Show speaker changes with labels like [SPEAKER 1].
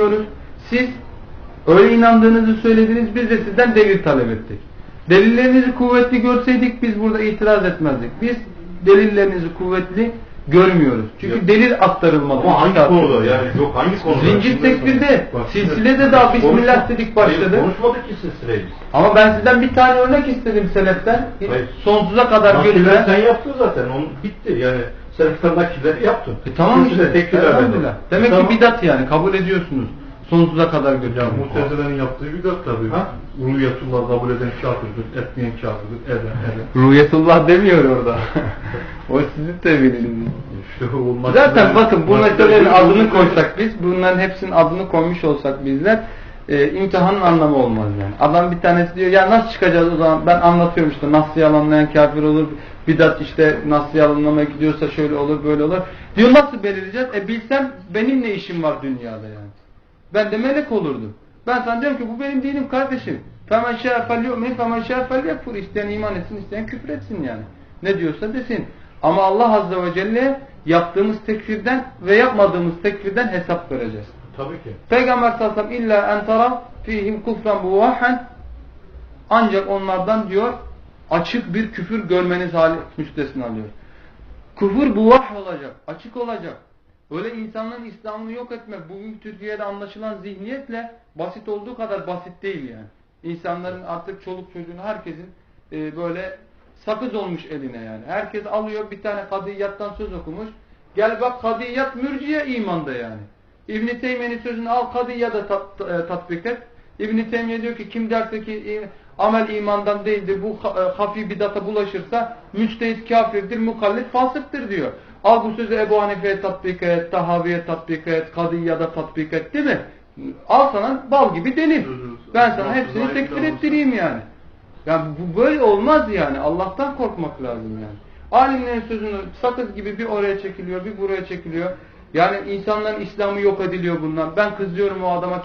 [SPEAKER 1] diyoruz. Siz öyle inandığınızı söylediniz, biz de sizden delil talep ettik. Delillerinizi kuvvetli görseydik biz burada itiraz etmezdik. Biz delillerinizi kuvvetli görmüyoruz. Çünkü
[SPEAKER 2] Ya.
[SPEAKER 1] delil aktarılmadı.
[SPEAKER 2] Ama hangi konuda yani yok hangi konuda?
[SPEAKER 1] Zincir tekbirde,
[SPEAKER 2] Bak,
[SPEAKER 1] silsilede daha Bismillah dedik başladı.
[SPEAKER 2] Hayır, konuşmadık ki silsileyi.
[SPEAKER 1] Ama ben sizden bir tane örnek istedim seleften.
[SPEAKER 2] Hayır.
[SPEAKER 1] Sonsuza kadar götüren.
[SPEAKER 2] sen yaptın zaten. Onu bitti. Yani sen nakileri yaptın.
[SPEAKER 1] E tamam işte. Elhamdülillah.
[SPEAKER 2] verdi.
[SPEAKER 1] Demek
[SPEAKER 2] Tamam.
[SPEAKER 1] ki bidat yani. Kabul ediyorsunuz. Sonsuza kadar
[SPEAKER 3] Ya
[SPEAKER 1] götüren.
[SPEAKER 3] Mutezile'nin yaptığı bidat tabii.
[SPEAKER 2] Ha?
[SPEAKER 3] Ruhiyetullah kabul eden kafirdir, etmeyen kafirdir, eden, eden.
[SPEAKER 1] Ruhiyetullah demiyor orada. o sizin teviliniz. Zaten bakın bu meselelerin adını koysak biz, bunların hepsinin adını koymuş olsak bizler, e, imtihanın anlamı olmaz yani. Adam bir tanesi diyor ya nasıl çıkacağız o zaman ben anlatıyorum işte nasıl yalanlayan kafir olur bidat işte nasıl yalanlamaya gidiyorsa şöyle olur böyle olur. Diyor nasıl belirleyeceğiz? E bilsem benim ne işim var dünyada yani. Ben de melek olurdum. Ben sana diyorum ki bu benim dinim kardeşim. Femen şerefel yu'min femen şerefel yakfur. İsteyen iman etsin isteyen küfür etsin yani. Ne diyorsa desin. Ama Allah Azze ve Celle yaptığımız tekfirden ve yapmadığımız tekfirden hesap vereceğiz.
[SPEAKER 2] Tabii ki.
[SPEAKER 1] Peygamber sallallahu aleyhi ve sellem illa en tara fihim kufran buvahan ancak onlardan diyor açık bir küfür görmeniz hali müstesna alıyor. Küfür buvah olacak, açık olacak. Öyle insanların İslam'ını yok etmek bugün Türkiye'de anlaşılan zihniyetle basit olduğu kadar basit değil yani. İnsanların artık çoluk çocuğun herkesin e, böyle sakız olmuş eline yani. Herkes alıyor bir tane kadiyattan söz okumuş. Gel bak kadiyat mürciye imanda yani. İbn-i Teymiye'nin sözünü al kadiyada tat, e, tatbik et. İbn-i Teymiye diyor ki kim derse ki e, amel imandan değildir bu e, hafi bidata bulaşırsa müçtehit kafirdir, mukallit fasıktır diyor. Al bu sözü Ebu Hanife'ye tatbik et, Tahavi'ye tatbik et, Kadiyada tatbik et değil mi? Al sana bal gibi delil. Ben sana hepsini tekfir ettireyim yani. Yani bu böyle olmaz yani. Allah'tan korkmak lazım yani. Alimlerin sözünü sakız gibi bir oraya çekiliyor, bir buraya çekiliyor. Yani insanların İslam'ı yok ediliyor bundan. Ben kızıyorum o adama